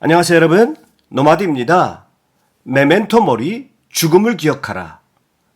안녕하세요 여러분 노마드입니다. 메멘토 모리 죽음을 기억하라.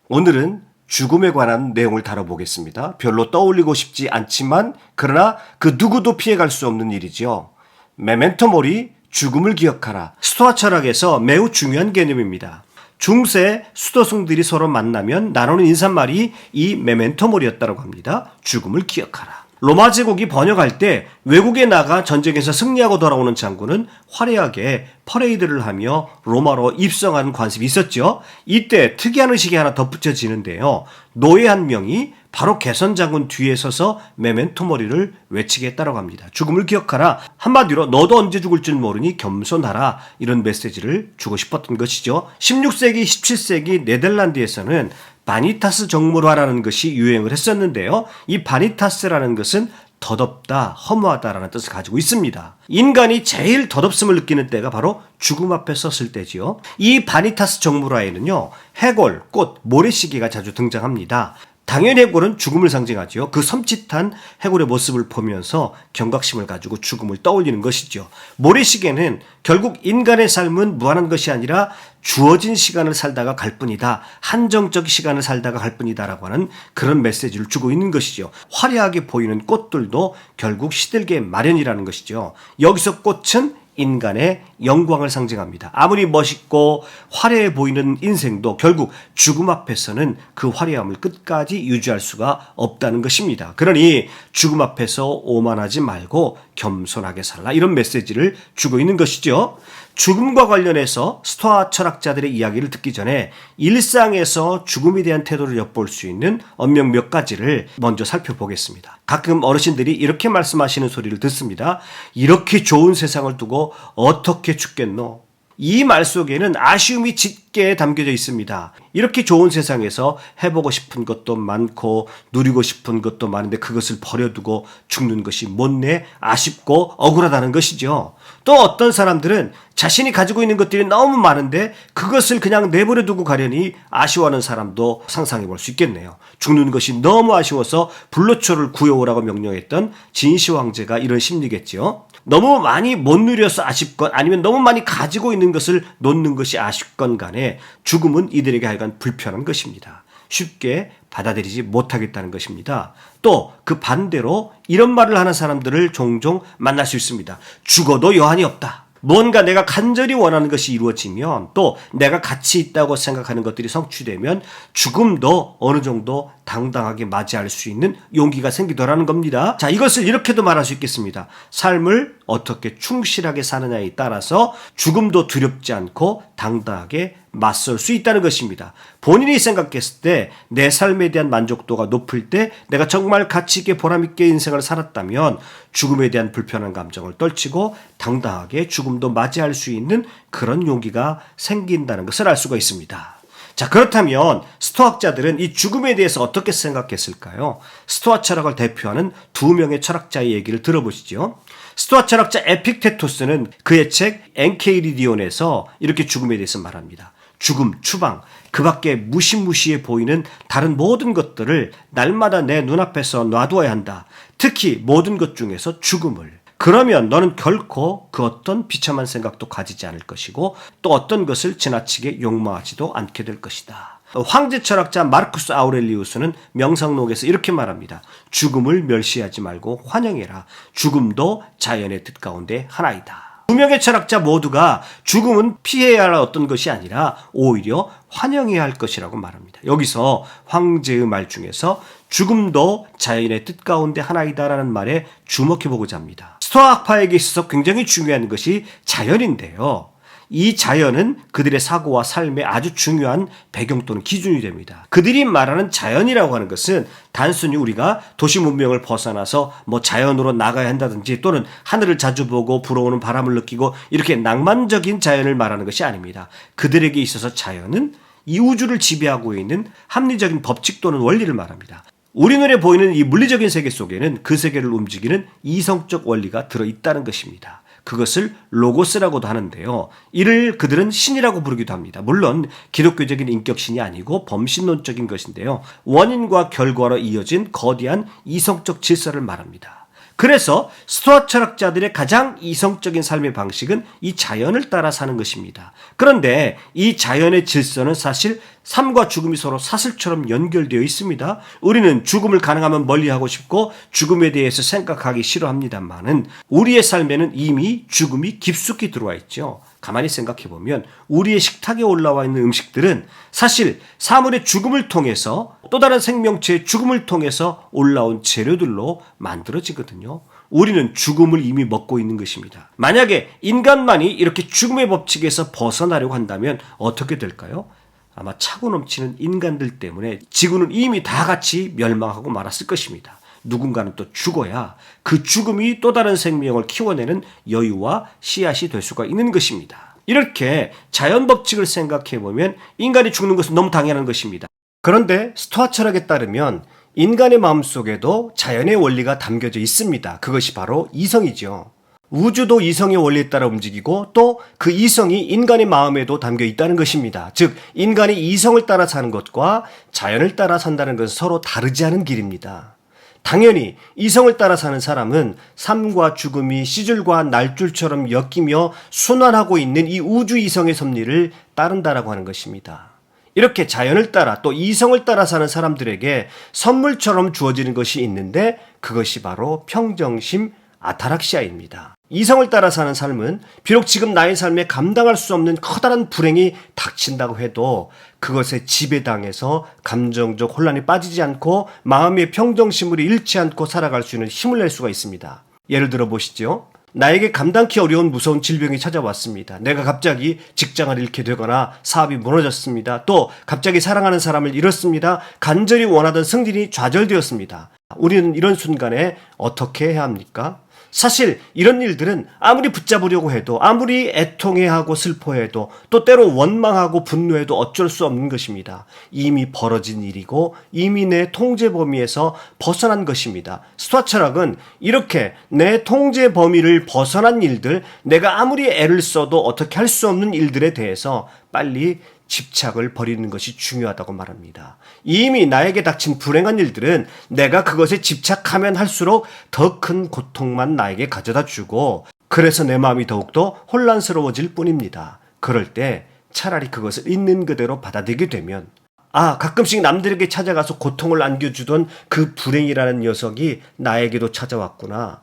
오늘은 죽음에 관한 내용을 다뤄보겠습니다. 별로 떠올리고 싶지 않지만 그러나 그 누구도 피해갈 수 없는 일이지요. 메멘토 모리 죽음을 기억하라. 스토아 철학에서 매우 중요한 개념입니다. 중세 수도승들이 서로 만나면 나누는 인사말이 이 메멘토 모리였다고 합니다. 죽음을 기억하라. 로마 제국이 번역할 때 외국에 나가 전쟁에서 승리하고 돌아오는 장군은 화려하게 퍼레이드를 하며 로마로 입성하는 관습이 있었죠. 이때 특이한 의식이 하나 덧붙여지는데요. 노예 한 명이 바로 개선 장군 뒤에 서서 메멘토 머리를 외치게 했다고 합니다. 죽음을 기억하라. 한마디로 너도 언제 죽을 줄 모르니 겸손하라. 이런 메시지를 주고 싶었던 것이죠. 16세기, 17세기 네덜란드에서는 바니타스 정물화라는 것이 유행을 했었는데요. 이 바니타스라는 것은 더덥다, 허무하다라는 뜻을 가지고 있습니다. 인간이 제일 더덥음을 느끼는 때가 바로 죽음 앞에 섰을 때지요. 이 바니타스 정물화에는요, 해골, 꽃, 모래시계가 자주 등장합니다. 당연히 해골은 죽음을 상징하지요. 그 섬찟한 해골의 모습을 보면서 경각심을 가지고 죽음을 떠올리는 것이죠. 모래시계는 결국 인간의 삶은 무한한 것이 아니라 주어진 시간을 살다가 갈 뿐이다. 한정적 시간을 살다가 갈 뿐이다라고 하는 그런 메시지를 주고 있는 것이죠. 화려하게 보이는 꽃들도 결국 시들게 마련이라는 것이죠. 여기서 꽃은 인간의 영광을 상징합니다. 아무리 멋있고 화려해 보이는 인생도 결국 죽음 앞에서는 그 화려함을 끝까지 유지할 수가 없다는 것입니다. 그러니 죽음 앞에서 오만하지 말고 겸손하게 살라 이런 메시지를 주고 있는 것이죠. 죽음과 관련해서 스토아 철학자들의 이야기를 듣기 전에 일상에서 죽음에 대한 태도를 엿볼 수 있는 언명 몇 가지를 먼저 살펴보겠습니다. 가끔 어르신들이 이렇게 말씀하시는 소리를 듣습니다. 이렇게 좋은 세상을 두고 어떻게 죽겠노? 이 말 속에는 아쉬움이 짙게 담겨져 있습니다. 이렇게 좋은 세상에서 해보고 싶은 것도 많고 누리고 싶은 것도 많은데 그것을 버려두고 죽는 것이 못내 아쉽고 억울하다는 것이죠. 또 어떤 사람들은 자신이 가지고 있는 것들이 너무 많은데 그것을 그냥 내버려 두고 가려니 아쉬워하는 사람도 상상해 볼 수 있겠네요. 죽는 것이 너무 아쉬워서 불로초를 구해오라고 명령했던 진시 황제가 이런 심리겠지요. 너무 많이 못 누려서 아쉽건 아니면 너무 많이 가지고 있는 것을 놓는 것이 아쉽건 간에 죽음은 이들에게 하여간 불편한 것입니다. 쉽게 받아들이지 못하겠다는 것입니다. 또 그 반대로 이런 말을 하는 사람들을 종종 만날 수 있습니다. 죽어도 여한이 없다. 뭔가 내가 간절히 원하는 것이 이루어지면 또 내가 가치 있다고 생각하는 것들이 성취되면 죽음도 어느 정도 당당하게 맞이할 수 있는 용기가 생기더라는 겁니다. 자, 이것을 이렇게도 말할 수 있겠습니다. 삶을 어떻게 충실하게 사느냐에 따라서 죽음도 두렵지 않고 당당하게 맞설 수 있다는 것입니다. 본인이 생각했을 때 내 삶에 대한 만족도가 높을 때 내가 정말 가치 있게 보람 있게 인생을 살았다면 죽음에 대한 불편한 감정을 떨치고 당당하게 죽음도 맞이할 수 있는 그런 용기가 생긴다는 것을 알 수가 있습니다. 자, 그렇다면 스토학자들은 이 죽음에 대해서 어떻게 생각했을까요? 스토아 철학을 대표하는 두 명의 철학자의 얘기를 들어보시죠. 스토아 철학자 에픽테토스는 그의 책 엔케이리디온에서 이렇게 죽음에 대해서 말합니다. 죽음, 추방, 그 밖에 무시무시해 보이는 다른 모든 것들을 날마다 내 눈앞에서 놔두어야 한다. 특히 모든 것 중에서 죽음을. 그러면 너는 결코 그 어떤 비참한 생각도 가지지 않을 것이고 또 어떤 것을 지나치게 욕망하지도 않게 될 것이다. 황제 철학자 마르쿠스 아우렐리우스는 명상록에서 이렇게 말합니다. 죽음을 멸시하지 말고 환영해라. 죽음도 자연의 뜻 가운데 하나이다. 두 명의 철학자 모두가 죽음은 피해야 할 어떤 것이 아니라 오히려 환영해야 할 것이라고 말합니다. 여기서 황제의 말 중에서 죽음도 자연의 뜻 가운데 하나이다라는 말에 주목해 보고자 합니다. 스토아학파에게 있어서 굉장히 중요한 것이 자연인데요. 이 자연은 그들의 사고와 삶의 아주 중요한 배경 또는 기준이 됩니다. 그들이 말하는 자연이라고 하는 것은 단순히 우리가 도시 문명을 벗어나서 뭐 자연으로 나가야 한다든지 또는 하늘을 자주 보고 불어오는 바람을 느끼고 이렇게 낭만적인 자연을 말하는 것이 아닙니다. 그들에게 있어서 자연은 이 우주를 지배하고 있는 합리적인 법칙 또는 원리를 말합니다. 우리 눈에 보이는 이 물리적인 세계 속에는 그 세계를 움직이는 이성적 원리가 들어있다는 것입니다. 그것을 로고스라고도 하는데요. 이를 그들은 신이라고 부르기도 합니다. 물론 기독교적인 인격신이 아니고 범신론적인 것인데요. 원인과 결과로 이어진 거대한 이성적 질서를 말합니다. 그래서 스토아 철학자들의 가장 이성적인 삶의 방식은 이 자연을 따라 사는 것입니다. 그런데 이 자연의 질서는 사실 삶과 죽음이 서로 사슬처럼 연결되어 있습니다. 우리는 죽음을 가능하면 멀리하고 싶고 죽음에 대해서 생각하기 싫어합니다만은 우리의 삶에는 이미 죽음이 깊숙이 들어와 있죠. 가만히 생각해 보면 우리의 식탁에 올라와 있는 음식들은 사실 사물의 죽음을 통해서 또 다른 생명체의 죽음을 통해서 올라온 재료들로 만들어지거든요. 우리는 죽음을 이미 먹고 있는 것입니다. 만약에 인간만이 이렇게 죽음의 법칙에서 벗어나려고 한다면 어떻게 될까요? 아마 차고 넘치는 인간들 때문에 지구는 이미 다 같이 멸망하고 말았을 것입니다. 누군가는 또 죽어야 그 죽음이 또 다른 생명을 키워내는 여유와 씨앗이 될 수가 있는 것입니다. 이렇게 자연 법칙을 생각해 보면 인간이 죽는 것은 너무 당연한 것입니다. 그런데 스토아 철학에 따르면 인간의 마음속에도 자연의 원리가 담겨져 있습니다. 그것이 바로 이성이죠. 우주도 이성의 원리에 따라 움직이고 또 그 이성이 인간의 마음에도 담겨 있다는 것입니다. 즉, 인간이 이성을 따라 사는 것과 자연을 따라 산다는 것은 서로 다르지 않은 길입니다. 당연히 이성을 따라 사는 사람은 삶과 죽음이 시줄과 날줄처럼 엮이며 순환하고 있는 이 우주 이성의 섭리를 따른다라고 하는 것입니다. 이렇게 자연을 따라 또 이성을 따라 사는 사람들에게 선물처럼 주어지는 것이 있는데 그것이 바로 평정심 아타락시아입니다. 이성을 따라 사는 삶은 비록 지금 나의 삶에 감당할 수 없는 커다란 불행이 닥친다고 해도 그것에 지배당해서 감정적 혼란에 빠지지 않고 마음의 평정심을 잃지 않고 살아갈 수 있는 힘을 낼 수가 있습니다. 예를 들어 보시죠. 나에게 감당키 어려운 무서운 질병이 찾아왔습니다. 내가 갑자기 직장을 잃게 되거나 사업이 무너졌습니다. 또 갑자기 사랑하는 사람을 잃었습니다. 간절히 원하던 승진이 좌절되었습니다. 우리는 이런 순간에 어떻게 해야 합니까? 사실 이런 일들은 아무리 붙잡으려고 해도 아무리 애통해하고 슬퍼해도 또 때로 원망하고 분노해도 어쩔 수 없는 것입니다. 이미 벌어진 일이고 이미 내 통제 범위에서 벗어난 것입니다. 스토아 철학은 이렇게 내 통제 범위를 벗어난 일들, 내가 아무리 애를 써도 어떻게 할 수 없는 일들에 대해서 빨리 집착을 버리는 것이 중요하다고 말합니다. 이미 나에게 닥친 불행한 일들은 내가 그것에 집착하면 할수록 더 큰 고통만 나에게 가져다 주고 그래서 내 마음이 더욱더 혼란스러워질 뿐입니다. 그럴 때 차라리 그것을 있는 그대로 받아들이게 되면 아, 가끔씩 남들에게 찾아가서 고통을 안겨주던 그 불행이라는 녀석이 나에게도 찾아왔구나.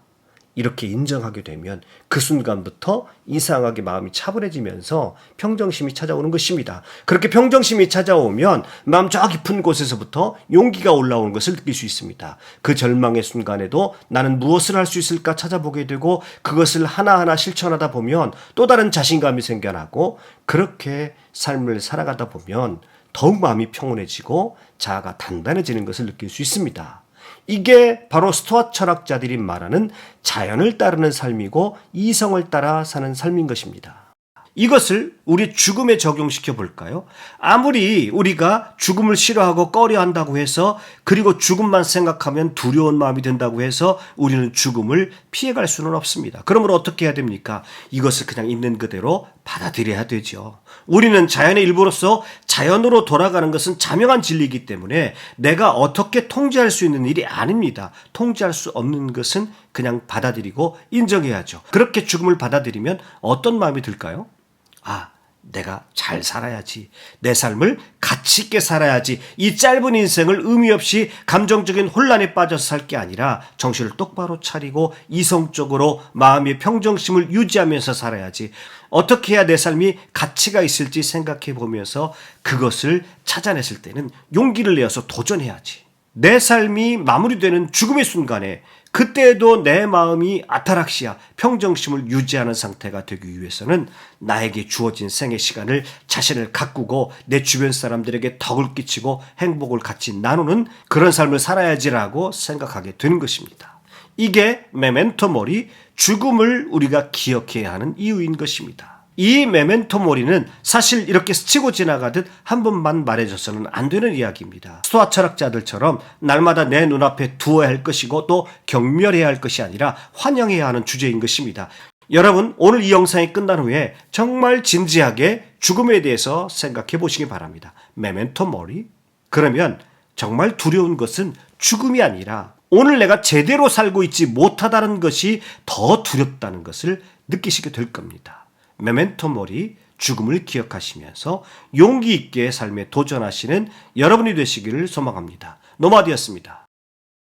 이렇게 인정하게 되면 그 순간부터 이상하게 마음이 차분해지면서 평정심이 찾아오는 것입니다. 그렇게 평정심이 찾아오면 마음 저 깊은 곳에서부터 용기가 올라오는 것을 느낄 수 있습니다. 그 절망의 순간에도 나는 무엇을 할 수 있을까 찾아보게 되고 그것을 하나하나 실천하다 보면 또 다른 자신감이 생겨나고 그렇게 삶을 살아가다 보면 더욱 마음이 평온해지고 자아가 단단해지는 것을 느낄 수 있습니다. 이게 바로 스토아 철학자들이 말하는 자연을 따르는 삶이고 이성을 따라 사는 삶인 것입니다. 이것을 우리 죽음에 적용시켜 볼까요? 아무리 우리가 죽음을 싫어하고 꺼려 한다고 해서 그리고 죽음만 생각하면 두려운 마음이 든다고 해서 우리는 죽음을 피해갈 수는 없습니다. 그러므로 어떻게 해야 됩니까? 이것을 그냥 있는 그대로 받아들여야 되죠. 우리는 자연의 일부로서 자연으로 돌아가는 것은 자명한 진리이기 때문에 내가 어떻게 통제할 수 있는 일이 아닙니다. 통제할 수 없는 것은 그냥 받아들이고 인정해야죠. 그렇게 죽음을 받아들이면 어떤 마음이 들까요? 아, 내가 잘 살아야지. 내 삶을 가치 있게 살아야지. 이 짧은 인생을 의미 없이 감정적인 혼란에 빠져서 살 게 아니라 정신을 똑바로 차리고 이성적으로 마음의 평정심을 유지하면서 살아야지. 어떻게 해야 내 삶이 가치가 있을지 생각해 보면서 그것을 찾아냈을 때는 용기를 내어서 도전해야지. 내 삶이 마무리되는 죽음의 순간에 그때에도 내 마음이 아타락시아 평정심을 유지하는 상태가 되기 위해서는 나에게 주어진 생의 시간을 자신을 가꾸고 내 주변 사람들에게 덕을 끼치고 행복을 같이 나누는 그런 삶을 살아야지라고 생각하게 되는 것입니다. 이게 메멘토 모리 죽음을 우리가 기억해야 하는 이유인 것입니다. 이 메멘토 모리는 사실 이렇게 스치고 지나가듯 한 번만 말해줘서는 안 되는 이야기입니다. 스토아 철학자들처럼 날마다 내 눈앞에 두어야 할 것이고 또 경멸해야 할 것이 아니라 환영해야 하는 주제인 것입니다. 여러분, 오늘 이 영상이 끝난 후에 정말 진지하게 죽음에 대해서 생각해 보시기 바랍니다. 메멘토 모리? 그러면 정말 두려운 것은 죽음이 아니라 오늘 내가 제대로 살고 있지 못하다는 것이 더 두렵다는 것을 느끼시게 될 겁니다. 메멘토 모리 죽음을 기억하시면서 용기 있게 삶에 도전하시는 여러분이 되시기를 소망합니다. 노마디였습니다.